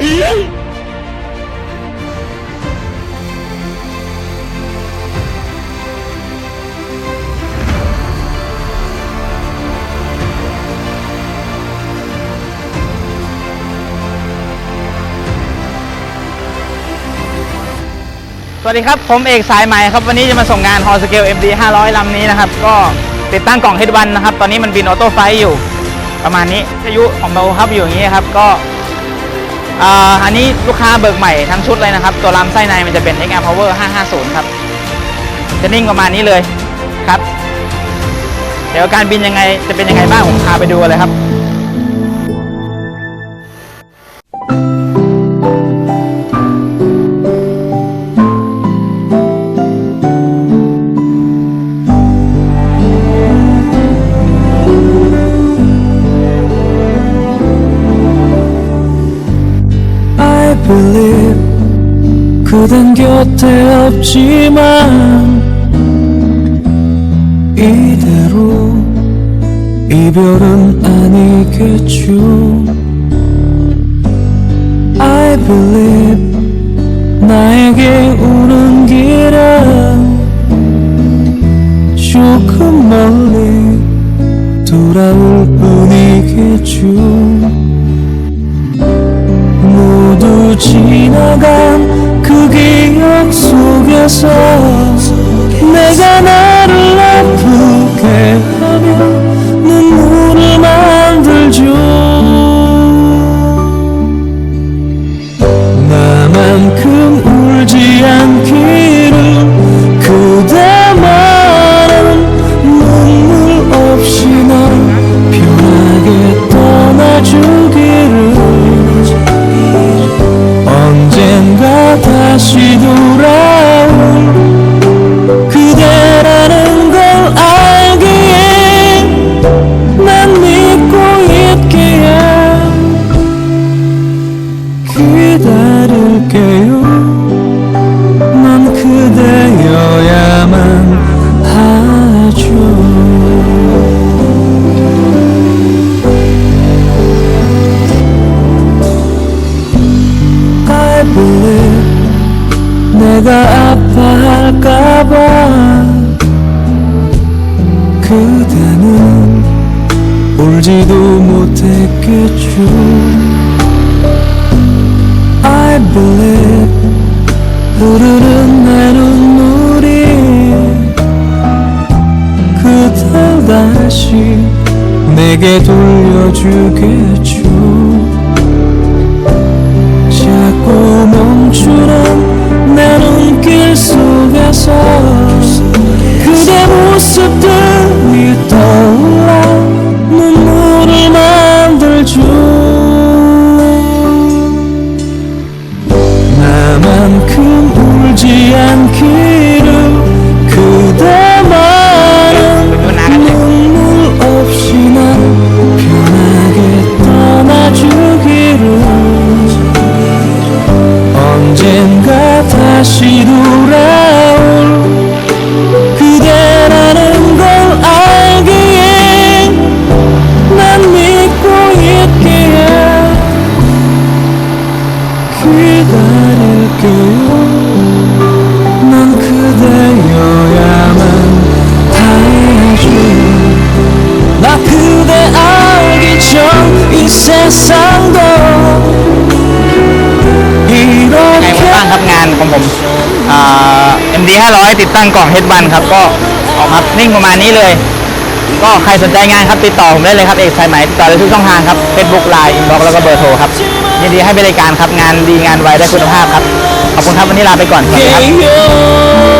สวัสดีครับ ผมเอกสายใหม่ครับ วันนี้จะมาส่งงาน h o r Scale MD 500 ลำนี้นะครับ ก็ติดตั้งกล่อง Head 1นะครับ ตอนนี้มันบินออโต้ไฟอยู่ ประมาณนี้อายุของเราครับอยู่อย่างนี้ครับ ก็ อ่าอันนี้ลูกค้าเบิกใหม่ทั้งชุดเลยนะครับ ตัวลำไส้ในมันจะเป็น XR Power 550 ครับ จะนิ่งประมาณนี้เลยครับ เดี๋ยวการบินยังไงจะเป็นยังไงบ้างผมพาไปดูเลยครับ 그댄 곁에 없지만 이대로 이별은 아니겠죠. I believe 나에게 오는 길은 조금 멀리 돌아올 뿐이겠죠. 모두 지나간 그 기억 속에서 내가 아파할까봐 그대는 울지도 못했겠죠. I believe 흐르는 내 눈물이 그댈 다시 내게 돌려주겠죠. 자꾸 멈추는 상도 이렇게 บ้างครับงานของผมอ่าร้อยติดตั้งกล่องเฮดบันครับ ก็ออกมานิ่งประมาณนี้เลย ก็ใครสนใจงานครับ ติดต่อผมได้เลยครับ เอกสายไหมติดต่อได้ทุกช่องทางครับเฟซบุ๊กไลน์อินบ็อกก์แล้วก็เบอร์โทรครับยินดีให้บริการครับงานดีงานไวได้คุณภาพครับ ขอบคุณครับ วันนี้ลาไปก่อนสวัสดีครับ